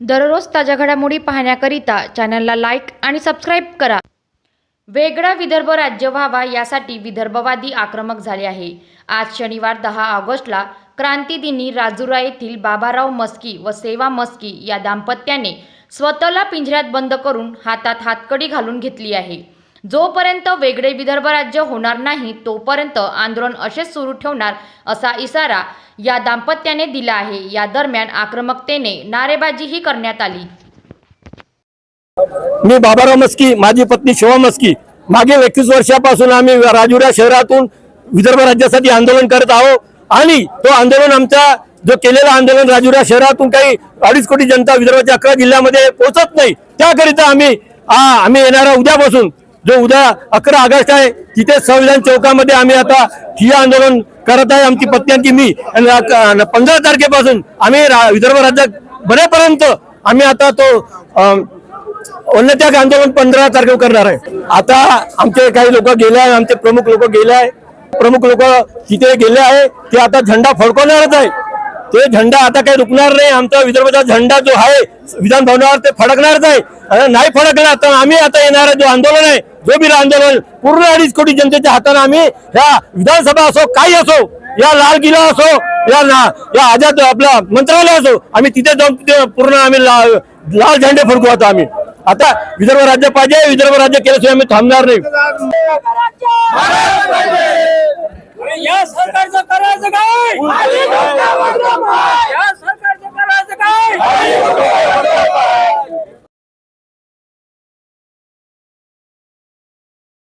दररोज ताज्या घडामोडी पाहण्याकरिता चॅनलला लाईक आणि सबस्क्राईब करा. वेगळा विदर्भ राज्य व्हावा यासाठी विदर्भवादी आक्रमक झाले आहे. आज शनिवार दहा ऑगस्टला क्रांतीदिनी राजुरा येथील बाबाराव मस्की व सेवा मस्की या दाम्पत्याने स्वतःला पिंजऱ्यात बंद करून हातात हातकडी घालून घेतली आहे. जोपर्यंत वेगळे विदर्भ राज्य होणार नाही तोपर्यंत आंदोलन असेच सुरू ठेवणार असा इशारा या दाम्पत्याने दिला आहे. या दरम्यान आक्रमकतेने नारेबाजीही करण्यात आली. मी बाबाराव मस्की माझी पत्नी शिवा मस्की. मागे एकवीस वर्षापासून आम्ही राजुरा शहरातून विदर्भ राज्यासाठी आंदोलन करत आहोत आणि तो आंदोलन आमचा जो केलेला आंदोलन राजुरा शहरातून काही अडीच कोटी जनता विदर्भाच्या अकरा जिल्ह्यामध्ये पोहोचत नाही. त्याकरिता आम्ही आम्ही येणारा उद्यापासून जो उद्या अकरा ऑगस्ट आहे तिथे संविधान चौकामध्ये आम्ही आता ठिय्या आंदोलन करत आहे. आमची पत्नी मी. आणि पंधरा तारखेपासून आम्ही रा- विदर्भ राज्यात बऱ्यापर्यंत आम्ही आता तो वन्यत्याग आंदोलन पंधरा तारखेवर करणार आहे. आता आमचे काही लोक गेले आहे आमचे प्रमुख लोक गेले आहे प्रमुख लोक तिथे गेले आहे ते आता झेंडा फडकवणारच आहे ते झेंडा आता काही रुकणार नाही. आमचा विदर्भाचा झेंडा जो आहे विधान भवनावर ते फडकणारच आहे. नाही फडकणार तर आम्ही आता येणार जो आंदोलन आहे जो बी आंदोलन पूर्ण अडीच कोटी जनतेच्या हाताने आम्ही या विधानसभा असो काही असो या लाल किल्ला असो या ना- या आझाद आपला मंत्रालय असो आम्ही तिथे जाऊन तिथे पूर्ण आम्ही ला- लाल झेंडे फडकू आता आम्ही. आता विदर्भ राज्य पाहिजे विदर्भ राज्य केल्याशिवाय आम्ही थांबणार नाही.